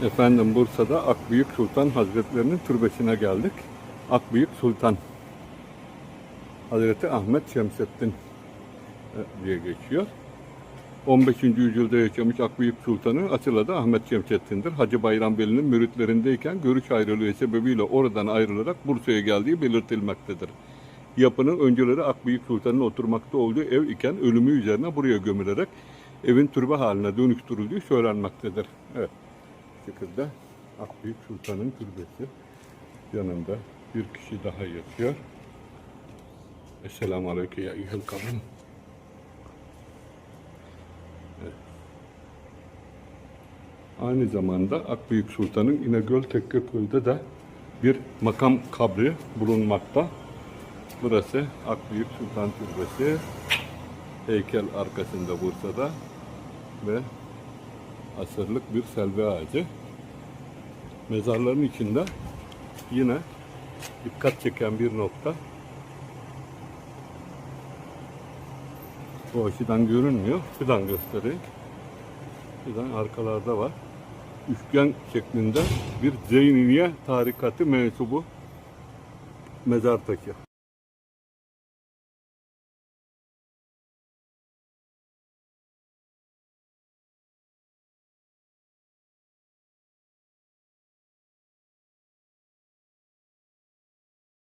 Efendim Bursa'da Akbıyık Sultan Hazretlerinin türbesine geldik. Akbıyık Sultan Hazreti Ahmet Şemsettin e, diye geçiyor. 15. yüzyılda yaşamış Akbıyık Sultanı asıl adı Ahmet Şemsettin'dir. Hacı Bayram Veli'nin müritlerindeyken görüş ayrılığı sebebiyle oradan ayrılarak Bursa'ya geldiği belirtilmektedir. Yapının önceleri Akbıyık Sultan'ın oturmakta olduğu ev iken ölümü üzerine buraya gömülerek evin türbe haline dönüştürüldüğü söylenmektedir. Evet. Şekilde Akbıyık Sultan'ın türbesi yanında bir kişi daha yatıyor. Esselamu Aleyküm ya eyyuhel kavim. Aynı zamanda Akbıyık Sultan'ın İnegöl Tekkeköy'de de bir makam kabri bulunmakta. Burası Akbıyık Sultan Türbesi. Heykel arkasında Bursa'da ve asırlık bir selvi ağacı. Mezarların içinde yine dikkat çeken bir nokta. Bu açıdan görünmüyor. Şuradan göstereyim. Şuradan arkalarda var. Üçgen şeklinde bir Zeyniye tarikatı mensubu mezar taşı.